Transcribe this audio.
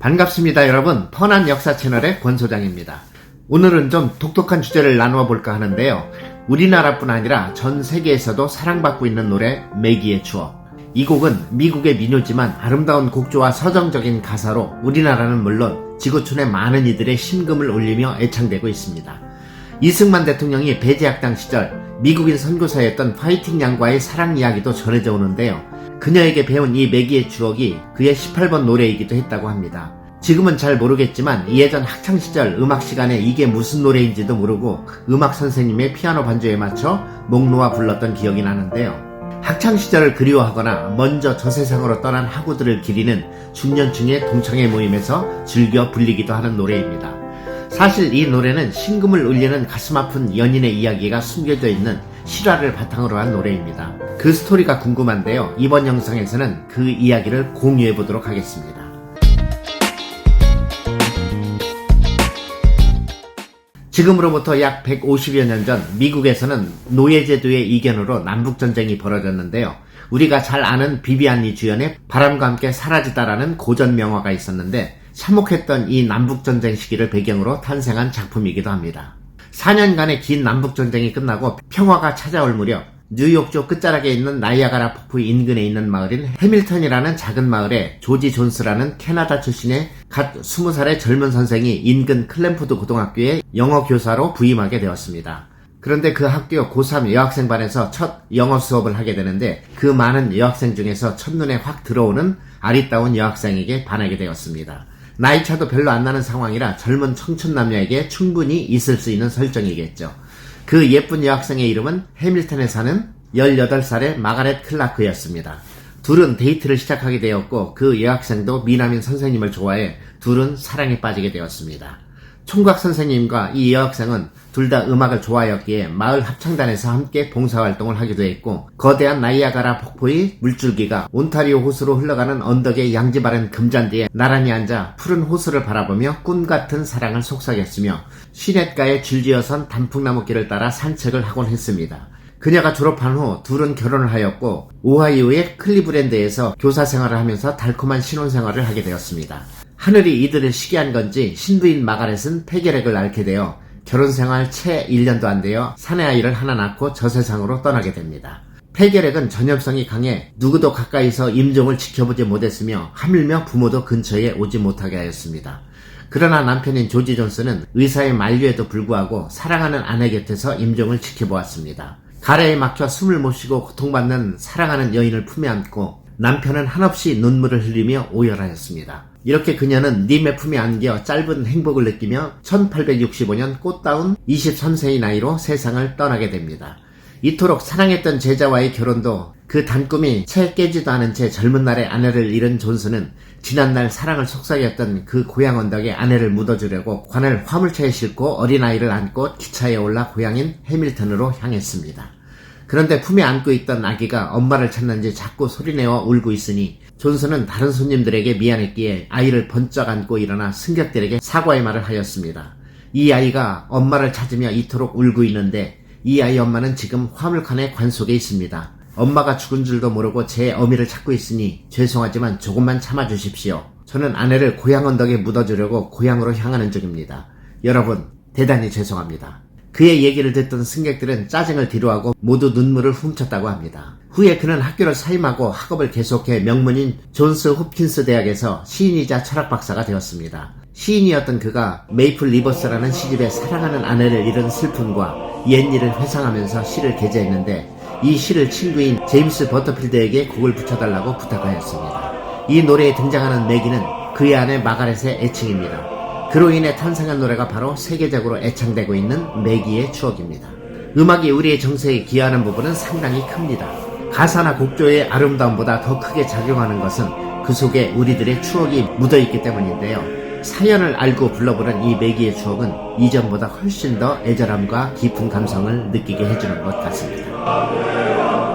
반갑습니다 여러분. 펀한 역사 채널의 권 소장입니다. 오늘은 좀 독특한 주제를 나누어 볼까 하는데요. 우리나라뿐 아니라 전 세계에서도 사랑받고 있는 노래 매기의 추억. 이 곡은 미국의 민요지만 아름다운 곡조와 서정적인 가사로 우리나라는 물론 지구촌의 많은 이들의 심금을 울리며 애창되고 있습니다. 이승만 대통령이 배제학당 시절 미국인 선교사였던 파이팅 양과의 사랑 이야기도 전해져 오는데요. 그녀에게 배운 이 매기의 추억이 그의 18번 노래이기도 했다고 합니다. 지금은 잘 모르겠지만 예전 학창시절 음악 시간에 이게 무슨 노래인지도 모르고 음악 선생님의 피아노 반주에 맞춰 목 놓아 불렀던 기억이 나는데요. 학창시절을 그리워하거나 먼저 저 세상으로 떠난 학우들을 기리는 중년층의 동창회 모임에서 즐겨 불리기도 하는 노래입니다. 사실 이 노래는 신금을 울리는 가슴 아픈 연인의 이야기가 숨겨져 있는 실화를 바탕으로 한 노래입니다. 그 스토리가 궁금한데요. 이번 영상에서는 그 이야기를 공유해 보도록 하겠습니다. 지금으로부터 약 150여 년 전 미국에서는 노예제도의 이견으로 남북전쟁이 벌어졌는데요. 우리가 잘 아는 비비안니 주연의 바람과 함께 사라지다라는 고전 명화가 있었는데 참혹했던 이 남북전쟁 시기를 배경으로 탄생한 작품이기도 합니다. 4년간의 긴 남북전쟁이 끝나고 평화가 찾아올 무렵 뉴욕주 끝자락에 있는 나이아가라 폭포 인근에 있는 마을인 해밀턴이라는 작은 마을에 조지 존스라는 캐나다 출신의 갓 20살의 젊은 선생이 인근 클램푸드 고등학교에 영어 교사로 부임하게 되었습니다. 그런데 그 학교 고3 여학생반에서 첫 영어 수업을 하게 되는데 그 많은 여학생 중에서 첫눈에 확 들어오는 아리따운 여학생에게 반하게 되었습니다. 나이 차도 별로 안 나는 상황이라 젊은 청춘 남녀에게 충분히 있을 수 있는 설정이겠죠. 그 예쁜 여학생의 이름은 해밀턴에 사는 18살의 마가렛 클라크였습니다. 둘은 데이트를 시작하게 되었고 그 여학생도 미남인 선생님을 좋아해 둘은 사랑에 빠지게 되었습니다. 총각 선생님과 이 여학생은 둘 다 음악을 좋아하였기에 마을 합창단에서 함께 봉사활동을 하기도 했고 거대한 나이아가라 폭포의 물줄기가 온타리오 호수로 흘러가는 언덕의 양지바른 금잔디에 나란히 앉아 푸른 호수를 바라보며 꿈같은 사랑을 속삭였으며 시냇가에 줄지어선 단풍나무 길을 따라 산책을 하곤 했습니다. 그녀가 졸업한 후 둘은 결혼을 하였고 오하이오의 클리브랜드에서 교사 생활을 하면서 달콤한 신혼 생활을 하게 되었습니다. 하늘이 이들을 시기한 건지 신부인 마가렛은 폐결핵을 앓게 되어 결혼 생활 채 1년도 안 되어 사내 아이를 하나 낳고 저 세상으로 떠나게 됩니다. 폐결핵은 전염성이 강해 누구도 가까이서 임종을 지켜보지 못했으며 하물며 부모도 근처에 오지 못하게 하였습니다. 그러나 남편인 조지 존스는 의사의 만류에도 불구하고 사랑하는 아내 곁에서 임종을 지켜보았습니다. 가래에 막혀 숨을 못 쉬고 고통받는 사랑하는 여인을 품에 안고 남편은 한없이 눈물을 흘리며 오열하였습니다. 이렇게 그녀는 님의 품에 안겨 짧은 행복을 느끼며 1865년 꽃다운 23세의 나이로 세상을 떠나게 됩니다. 이토록 사랑했던 제자와의 결혼도 그 단꿈이 채 깨지도 않은 채 젊은 날에 아내를 잃은 존스는 지난날 사랑을 속삭였던 그 고향 언덕에 아내를 묻어주려고 관을 화물차에 싣고 어린아이를 안고 기차에 올라 고향인 해밀턴으로 향했습니다. 그런데 품에 안고 있던 아기가 엄마를 찾는지 자꾸 소리내어 울고 있으니 존스는 다른 손님들에게 미안했기에 아이를 번쩍 안고 일어나 승객들에게 사과의 말을 하였습니다. 이 아이가 엄마를 찾으며 이토록 울고 있는데 이 아이 엄마는 지금 화물칸의 관 속에 있습니다. 엄마가 죽은 줄도 모르고 제 어미를 찾고 있으니 죄송하지만 조금만 참아주십시오. 저는 아내를 고향 언덕에 묻어주려고 고향으로 향하는 중입니다. 여러분, 대단히 죄송합니다. 그의 얘기를 듣던 승객들은 짜증을 뒤로하고 모두 눈물을 훔쳤다고 합니다. 후에 그는 학교를 사임하고 학업을 계속해 명문인 존스 홉킨스 대학에서 시인이자 철학 박사가 되었습니다. 시인이었던 그가 메이플 리버스라는 시집에 사랑하는 아내를 잃은 슬픔과 옛 일을 회상하면서 시를 게재했는데 이 시를 친구인 제임스 버터필드에게 곡을 붙여달라고 부탁하였습니다. 이 노래에 등장하는 매기는 그의 아내 마가렛의 애칭입니다. 그로 인해 탄생한 노래가 바로 세계적으로 애창되고 있는 매기의 추억입니다. 음악이 우리의 정서에 기여하는 부분은 상당히 큽니다. 가사나 곡조의 아름다움보다 더 크게 작용하는 것은 그 속에 우리들의 추억이 묻어있기 때문인데요. 사연을 알고 불러보는 이 매기의 추억은 이전보다 훨씬 더 애절함과 깊은 감성을 느끼게 해주는 것 같습니다.